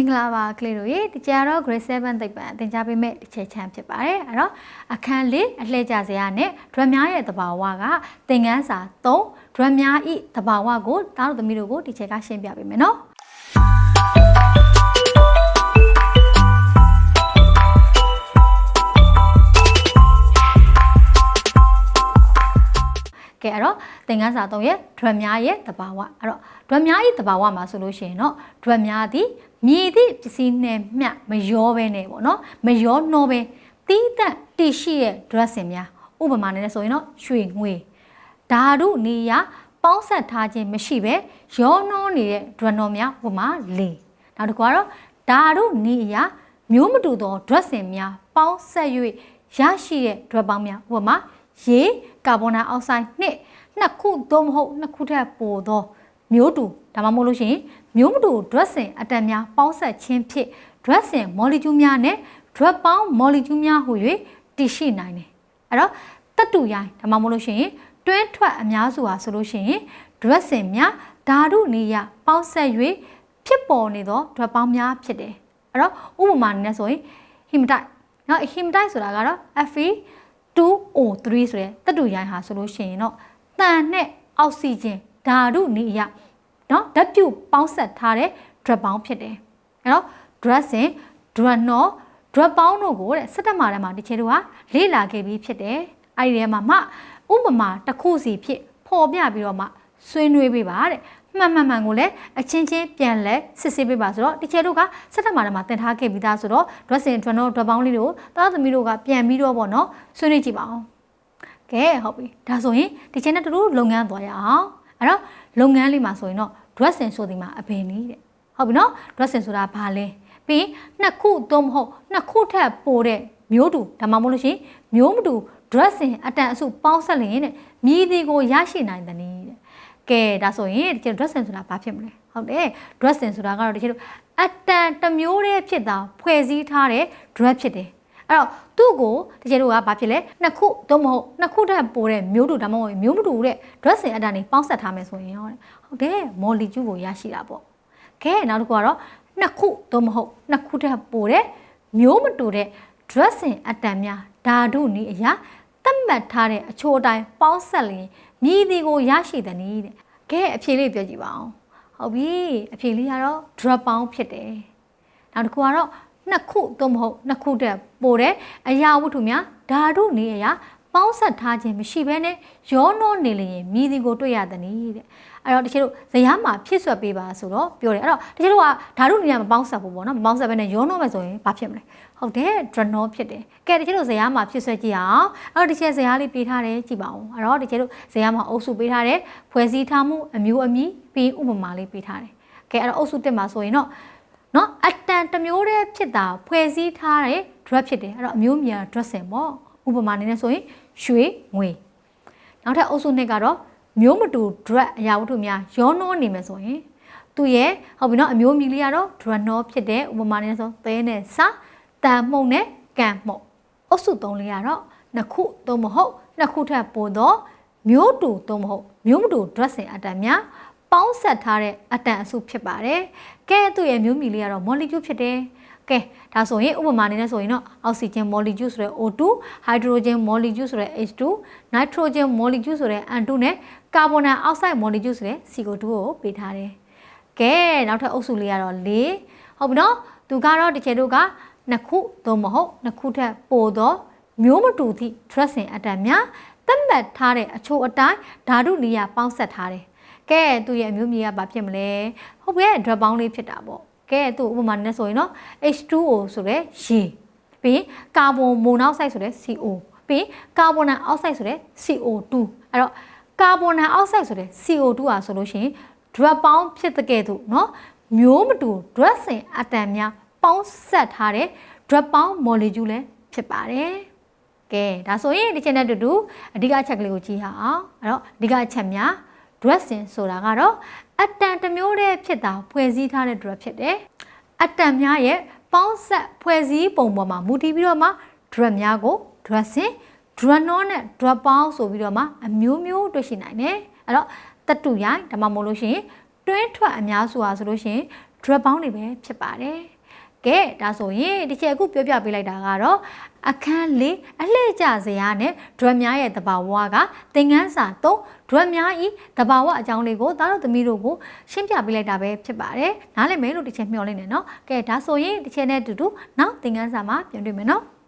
င်္ဂလာပါကလေးတို့ရေဒီကြတော့ grade 7သိပ္ပံသင်ကြားပေးမယ့်တစ်ချက်ချမ်းဖြစ်ပါတယ်အဲ့တော့အခန်းလေးအလှည့်ကြစရာနဲ့ဒရမ်များရဲ့တဘာဝကသင်ခန်းစာ3ဒရမ်များဤတဘာဝကိုတားတို့သမီးတို့ကိုဒီချက်ကရှင်းပြပေးမယ်နော် ကဲအဲ့တော့သင်ခန်းစာ3ရဲ့ drum များရဲ့တဘာဝအဲ့တော့ drum များရဲ့တဘာဝမှာဆိုလို့ရှိရင်တော့ drum များသည်မြည်သည့်ပစ္စည်းနဲ့မျှမရောပဲနဲ့ပေါ့နော်မရောနှောပဲတီးတန့်တည်ရှိရဲ့ dressing များဥပမာနဲ့ဆိုရင်တော့ရွှေငွေဓာတုနေရပေါင်းဆက်ထားခြင်းမရှိပဲရောနှောနေတဲ့ drum တော်များဥပမာလေနောက်တစ်ခုကတော့ဓာတုနေရမျိုးမတူသော dressing များပေါင်းဆက်၍ရရှိတဲ့ drug ပေါင်းများဥပမာ ရေကာဗွန်ဒိုင်အောက်ဆိုဒ်နှစ်နှစ်ခုသို့မဟုတ်နှစ်ခုထက်ပိုသောမျိုးတူဒါမှမဟုတ်လို့ရှိရင်မျိုးမတူ dressing အတန်များပေါင်းဆက်ခြင်းဖြင့် dressing molecule များနဲ့ drug ပေါင်း molecule များဟူ၍တည်ရှိနိုင်တယ်အဲ့တော့တတူရိုင်းဒါမှမဟုတ်လို့ရှိရင်တွင်းထွက်အများစုဟာဆိုလို့ရှိရင် dressing များဓာတုနေရပေါင်းဆက်၍ဖြစ်ပေါ်နေသော drug ပေါင်းများဖြစ်တယ်အဲ့တော့ဥပမာနဲ့ဆိုရင် hematite နော် hematite ဆိုတာကတော့ Fe 2O3 ဆိုတဲ့တတူရိုင်းဟာဆိုလို့ရှိရင်တော့တန်နဲ့အောက်ဆီဂျင်ဓာတုနေရနော်ဓာတ်ပြုပေါင်းဆက်ထားတဲ့ drug ပေါင်းဖြစ်တယ်အဲ့တော့ dressing dranol drug ပေါင်းတို့ကိုတဲ့စက်တမာထဲမှာဒီချေတို့ကလေ့လာခဲ့ပြီးဖြစ်တယ်အဲ့ဒီထဲမှာမှဥပမာတစ်ခုစီဖြစ်ပေါ်ပြပြီးတော့မှဆွေးနွေးပေးပါတဲ့ မှန်မှန်မှန်ကိုလည်းအချင်းချင်းပြန်လဲစစ်ဆေးပေးပါဆိုတော့ဒီချေတို့ကစက်တမာထဲမှာတင်ထားခဲ့ပြီးသားဆိုတော့ dressing dranol drug ပေါင်းလေးတို့သားသမီးတို့ကပြန်ပြီးတော့ပေါ့နော်ဆွေးနွေးကြည့်ပါအောင်ကဲဟုတ်ပြီဒါဆိုရင်ဒီချင်နဲ့တူတူလုပ်ငန်းသွားရအောင်အဲ့တော့လုပ်ငန်းလေးမှာဆိုရင်တော့ dressing ဆိုဒီမှာအဘယ်နည်းတဲ့ဟုတ်ပြီနော် dressing ဆိုတာဘာလဲပြီးနှစ်ခုသို့မဟုတ်နှစ်ခုထက်ပိုတဲ့မျိုးတူဒါမှမဟုတ်လို့ရှိရင်မျိုးမတူ dressing အတန်အစုပေါင်းဆက်လျင်တဲ့မြည်ဒီကိုရရှိနိုင်တဲ့နည်းတဲ့ ကဲဒါဆိုရင်ဒီကျ dressing ဆိုတာဘာဖြစ်မလဲဟုတ်တယ် dressing ဆိုတာကတော့ဒီကျတော့အတန်တစ်မျိုးတည်းဖြစ်တာဖွဲ့စည်းထားတဲ့ dress ဖြစ်တယ်အဲ့တော့သူ့ကိုတကယ်လို့ကဘာဖြစ်လဲနှစ်ခုသို့မဟုတ်နှစ်ခုတည်းပိုတဲ့မျိုးတူဒါမှမဟုတ်မျိုးမတူတဲ့ dressing အတန်တွေပေါင်းဆက်ထားမယ်ဆိုရင်ရောဟုတ်တယ် molecule ကိုရရှိတာပေါ့ကဲနောက်တစ်ခုကတော့နှစ်ခုသို့မဟုတ်နှစ်ခုတည်းပိုတဲ့မျိုးမတူတဲ့ dressing အတန်များဓာတုနည်းအရာ သတ်မှတ်ထားတဲ့အချိုးအတိုင်းပေါင်းဆက်လျင်မြည်ဒီကိုရရှိတဲ့နည်းတဲ့ကဲအဖြေလေးပြောကြည့်ပါအောင်ဟုတ်ပြီအဖြေလေးကတော့ drop ပေါင်းဖြစ်တယ်နောက်တစ်ခုကတော့နှစ်ခုသို့မဟုတ်နှစ်ခုတည်းပိုတဲ့အရာဝတ္ထုများဓာတုနည်းအရာပေါင်းဆက်ထားခြင်းမရှိဘဲနဲ့ရောနှောနေလျင်မြည်ဒီကိုတွေ့ရတဲ့နည်းတဲ့ အဲ့တော့တချို့ဇယားမှာဖြစ်ဆွက်ပေးပါဆိုတော့ပြောတယ်အဲ့တော့တချို့ကဓာတုနေရာမပေါင်းဆက်ဘူးပေါ့နော်မပေါင်းဆက်ဘဲနဲ့ရောနှောမယ်ဆိုရင်ဘာဖြစ်မလဲဟုတ်တယ် drenol ဖြစ်တယ်ကဲတချို့ဇယားမှာဖြစ်ဆွက်ကြည့်အောင်အဲ့တော့တချို့ဇယားလေးပေးထားတယ်ကြည့်ပါဦးအဲ့တော့တချို့ဇယားမှာအုပ်စုပေးထားတယ်ဖွဲ့စည်းထားမှုအမျိုးအမည်ပြီးဥပမာလေးပေးထားတယ်ကဲအဲ့တော့အုပ်စုတက်မှာဆိုရင်တော့နော်အတန်တစ်မျိုးတည်းဖြစ်တာဖွဲ့စည်းထားတဲ့ drug ဖြစ်တယ်အဲ့တော့အမျိုးမြန် dressing ပေါ့ဥပမာအနေနဲ့ဆိုရင်ရွှေငွေနောက်ထပ်အုပ်စုနှစ်ကတော့ မျိုးမတူ drug အရာဝတ္ထုများရောနှောနေမယ်ဆိုရင်သူရဲ့ဟုတ်ပြီနော်အမျိုးမြည်လေးကတော့ dranol ဖြစ်တဲ့ဥပမာနဲ့ဆိုသဲနဲ့စတန်မှုန့်နဲ့ကံမှုန့်အုပ်စုသုံးလေးကတော့နှစ်ခုသို့မဟုတ်နှစ်ခုထက်ပိုသောမျိုးတူသို့မဟုတ်မျိုးမတူ dressing အတန်များပေါင်းဆက်ထားတဲ့အတန်အစုဖြစ်ပါတယ်။ကဲသူ့ရဲ့မျိုးမြည်လေးကတော့ molecule ဖြစ်တယ်။ ကဲဒါဆိုရင်ဥပမာအနေနဲ့ဆိုရင်တော့အောက်ဆီဂျင် molecule ဆိုတဲ့ O2 ဟိုက်ဒရိုဂျင် molecule ဆိုတဲ့ H2 နိုက်ထရိုဂျင် molecule ဆိုတဲ့ N2 နဲ့ကာဗွန်ဒိုင်အောက်ဆိုဒ် molecule ဆိုတဲ့ CO2 ကိုပေးထားတယ်။ကဲနောက်ထပ်အုပ်စုလေးကတော့၄ဟုတ်ပြီနော်သူကတော့တကယ်တို့ကနှစ်ခုသို့မဟုတ်နှစ်ခုထက်ပိုသောမျိုးမတူသည့် dressing အတန်များသတ်မှတ်ထားတဲ့အချို့အတိုင်းဓာတုနေရာပေါင်းဆက်ထားတယ်။ကဲသူရဲ့အမျိုးမြေကဘာဖြစ်မလဲ။ဟုတ်ကဲ့ drop ပေါင်းလေးဖြစ်တာပေါ့။ ကဲသူ့ဥပမာနဲ့ဆိုရင်နော် H2O ဆိုတဲ့ရေပြီးရင်ကာဗွန်မိုနောက်ဆိုက်ဆိုတဲ့ CO ပြီးရင်ကာဗွန်ဒိုင်အောက်ဆိုက်ဆိုတဲ့ CO2 အဲ့တော့ကာဗွန်ဒိုင်အောက်ဆိုက်ဆိုတဲ့ CO2 อ่ะဆိုလို့ရှိရင် drop ပေါင်းဖြစ်တဲ့ကဲ့သို့နော်မျိုးမတူ drop စင်အတန်များပေါင်းဆက်ထားတဲ့ drop ပေါင်း molecule လည်းဖြစ်ပါတယ်ကဲဒါဆိုရင်ဒီ channel တူတူအဓိကအချက်ကလေးကိုကြည့်ရအောင်အဲ့တော့အဓိကအချက်များ drug စင်ဆိုတာကတော့အတန်တစ်မျိုးတည်းဖြစ်တာဖွဲ့စည်းထားတဲ့ drug ဖြစ်တယ်အတန်များရဲ့ပေါင်းဆက်ဖွဲ့စည်းပုံပေါ်မှာမူတည်ပြီးတော့မှ drug များကို drug စင် dranol နဲ့ drug ပေါင်းဆိုပြီးတော့မှအမျိုးမျိုးတွေ့ရှိနိုင်တယ်အဲ့တော့တတူရိုင်းဒါမှမဟုတ်လို့ရှိရင်တွင်းထွက်အများစုဟာဆိုလို့ရှိရင် drug ပေါင်းတွေပဲဖြစ်ပါတယ် ကဲဒါဆိုရင်ဒီချက်အခုပြောပြပေးလိုက်တာကတော့အခန်းလေးအလှည့်ကျစရာနဲ့ဒွမ်များရဲ့တဘာဝကသင်ခန်းစာ၃ဒွမ်များဤတဘာဝအကြောင်းလေးကိုသားတို့သမီးတို့ကိုရှင်းပြပေးလိုက်တာပဲဖြစ်ပါတယ်။နားလည်မယ်လို့ဒီချက်မျှော်လင့်နေနော်။ကဲဒါဆိုရင်ဒီချက်နဲ့အတူတူနောက်သင်ခန်းစာမှာပြန်တွေ့မယ်နော်။